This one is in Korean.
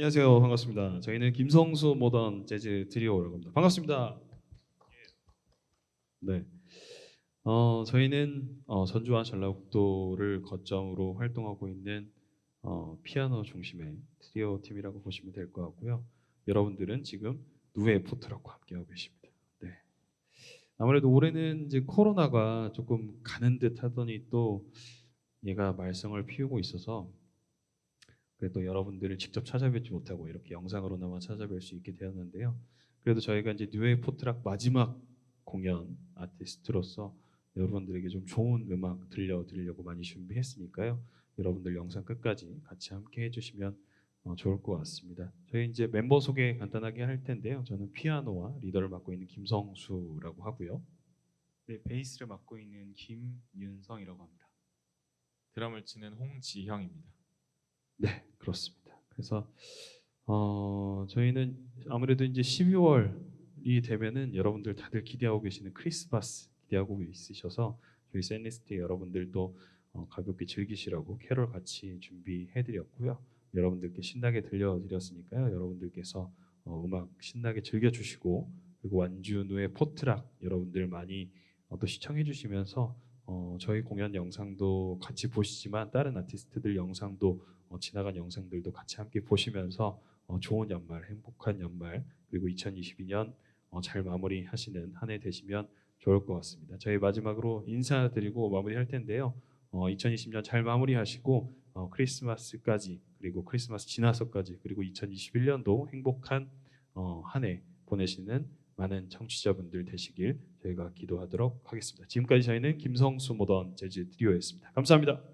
안녕하세요. 반갑습니다. 저희는 김성수 모던 재즈 트리오라고 합니다. 반갑습니다. 네. 어, 저희는 어, 전주와 전라북도를 거점으로 활동하고 있는 어, 피아노 중심의 트리오 팀이라고 보시면 될 것 같고요. 여러분들은 지금 누에 포트라고 함께하고 계십니다. 네. 아무래도 올해는 이제 코로나가 조금 가는 듯 하더니 또 얘가 말썽을 피우고 있어서 그래도 여러분들을 직접 찾아뵙지 못하고 이렇게 영상으로나마 찾아뵐 수 있게 되었는데요. 그래도 저희가 이제 뉴웨이 포트락 마지막 공연 아티스트로서 여러분들에게 좀 좋은 음악 들려드리려고 많이 준비했으니까요. 여러분들 영상 끝까지 같이 함께 해주시면 어, 좋을 것 같습니다. 저희 이제 멤버 소개 간단하게 할 텐데요. 저는 피아노와 리더를 맡고 있는 김성수라고 하고요. 네, 베이스를 맡고 있는 김윤성이라고 합니다. 드럼을 치는 홍지형입니다. 네, 그렇습니다. 그래서 어, 저희는 아무래도 이제 12월이 되면은 여러분들 다들 기대하고 계시는 크리스마스 기대하고 있으셔서 저희 샌리스트 여러분들도 어, 가볍게 즐기시라고 캐롤 같이 준비해드렸고요. 여러분들께 신나게 들려드렸으니까요. 여러분들께서 어, 음악 신나게 즐겨주시고 그리고 완준우의 포트락 여러분들 많이 어, 또 시청해주시면서 어, 저희 공연 영상도 같이 보시지만 다른 아티스트들 영상도 어, 지나간 영상들도 같이 함께 보시면서 어, 좋은 연말, 행복한 연말 그리고 2022년 어, 잘 마무리하시는 한 해 되시면 좋을 것 같습니다. 저희 마지막으로 인사드리고 마무리할 텐데요. 어, 2020년 잘 마무리하시고 어, 크리스마스까지 그리고 크리스마스 지나서까지 그리고 2021년도 행복한 어, 한해 보내시는 많은 청취자분들 되시길 저희가 기도하도록 하겠습니다. 지금까지 저희는 김성수 모던 재즈 트리오였습니다. 감사합니다.